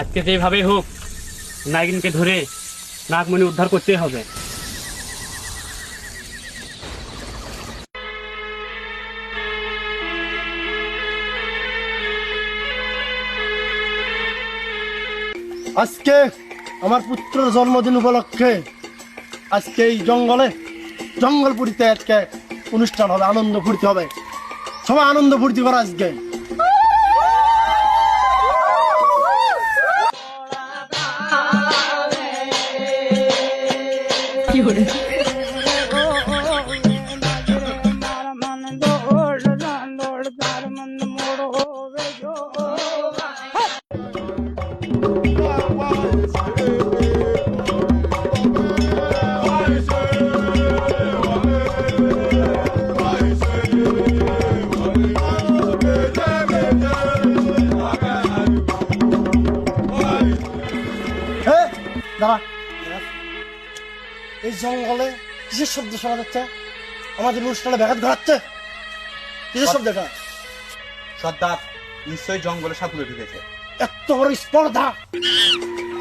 আজকে যেভাবে হোক, নাগিনকে ধরে নাগমণি উদ্ধার করতে হবে। আজকে আমার পুত্রের জন্মদিন উপলক্ষে আজকে এই জঙ্গলে, জঙ্গল জঙ্গলপুরিতে আজকে অনুষ্ঠান হবে, আনন্দ ফুর্তি হবে। সবাই আনন্দ ফুর্তি করে আজকে। böyle. He? Daha. এই জঙ্গলে কিসের শব্দ শোনা যাচ্ছে? আমাদের অনুষ্ঠানে ব্যাঘাত ঘটাচ্ছে? কিসের শব্দ এটা? সর্দার নিশ্চয়ই জঙ্গলে সাপুরে ঢুকেছে। এত বড় স্পর্ধা!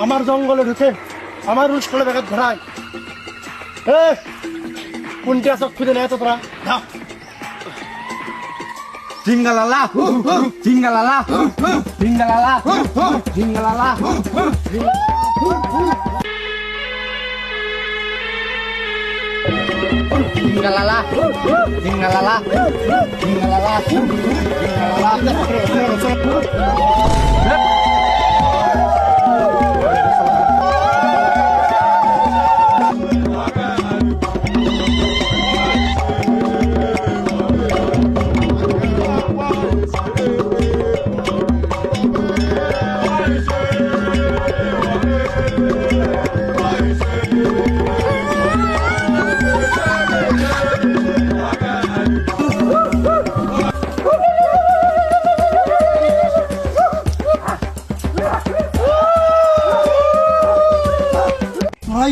আমার জঙ্গলে ঢুকে আমার অনুষ্ঠানে ব্যাঘাত ঘটায়। এ কোনটি আসক খুঁজে নেয় তো তোরা? যা জিঙ্গালালা জিঙ্গালালা জিঙ্গালালা জিঙ্গালালা জিঙ্গালালা Ingalala, ningalala, ningalala, ningalala.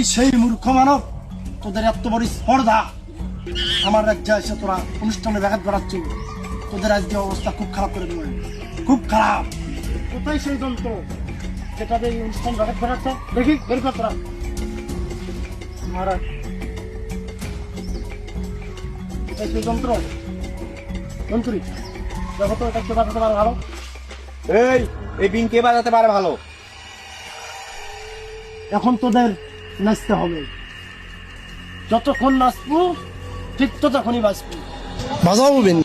সেই মূর্খ মানব তোদের এত বড় স্পর্ধা। আমার রাজ্যে এসে তোরা অনুষ্ঠানে ব্যাঘাত ঘটাচ্ছি। তোদের আজকে অবস্থা খুব খারাপ করে দেবে। খুব খারাপ। কোথায় সেই যন্ত্র? যেটা এই অনুষ্ঠান ব্যাঘাত ঘটাচ্ছে? দেখি বের কর তোরা। মহারাজ কোথায় সেই যন্ত্র? মন্ত্রী দেখো তো এটা কে বাঁচাতে পারে ভালো? এই এই বিন কে বাজাতে পারে ভালো? এখন তোদের নাচতে হবে। যতক্ষণ নাচবো ঠিক ততক্ষণই বাঁচবো। বাজাও বিন।